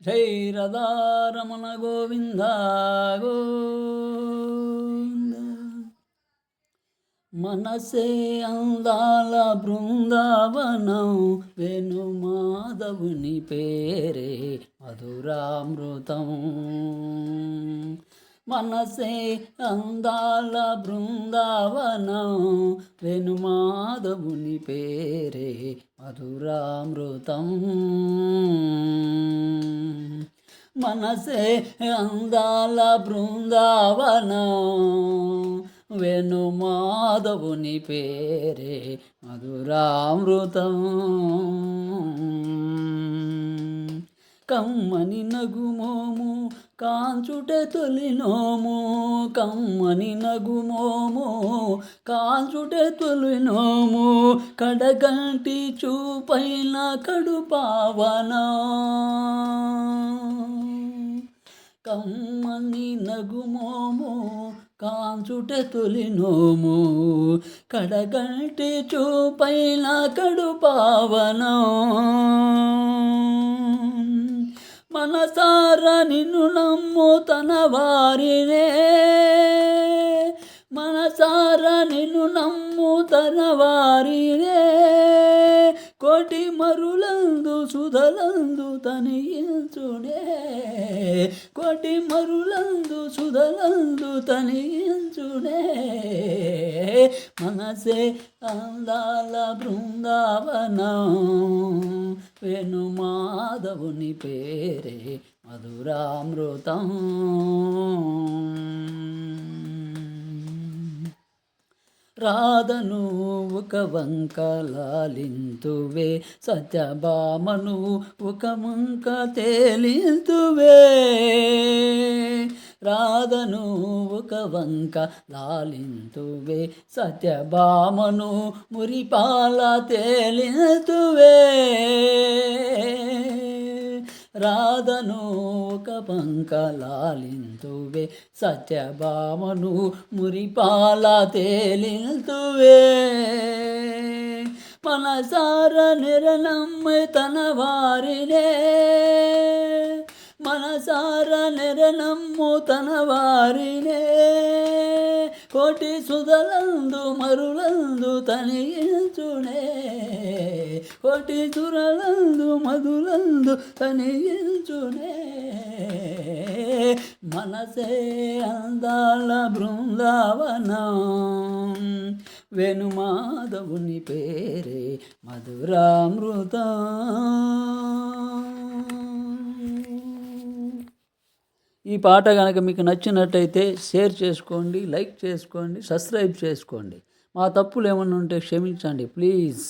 జై రమణ గోవింద గోవింద మనసే అందాల బృందావనం వెను మాధవుని పేరే మధురామృతం మనసే అందాల బృందావనం వెను మాధవుని పేరే మధురామృతం మనసే అందాల బృందావనం. వెను మాధవుని పేరే మధురామృతం. కమ్మని నగుమోము కాంచుట తొలినోము. కమ్మని నగుమోము కాంచుట తొలినోము. కడగంటి చూపైన కడుపావన. కమ్మని నగుమోము తొలి తొలినోము. కడగంటి చూపైన కడు పావనం మనసార నిన్ను నమ్ము తన వారినే. మనసార నిన్ను నమ్ము తన వారినే. కోటి మరులందు సుధలందు తనియించుడే కోటి మరులందు సుధలందు తనియించుడే మనసే అందాల బృందావనం. వెను మాధవుని పేరే మధురామృతం. రాధను ఒక వంక లాలింతువే సత్యభామను ఒక వంక తేలింతువే. రాధను ఒక వంక లాలింతువే సత్యభామను మురిపాల తేలింతువే. రాధను ఒక పంకలాలింతువే సత్యభామను మురిపాల తేలింతువే. మనసార నిరనమ్మ తన వారినే మనసార నిరనమ్ము తన వారినే. కోటి సుధలందు మరులందు తనియించునే కోటి సురలందు మధులందు తనియించునే మనసే అందాల బృందావనం. వెనుమాధవుని పేరే మధురామృతం. ఈ పాట కనుక మీకు నచ్చినట్టయితే షేర్ చేసుకోండి లైక్ చేసుకోండి సబ్స్క్రైబ్ చేసుకోండి. మా తప్పులు ఏమన్నా ఉంటే క్షమించండి ప్లీజ్.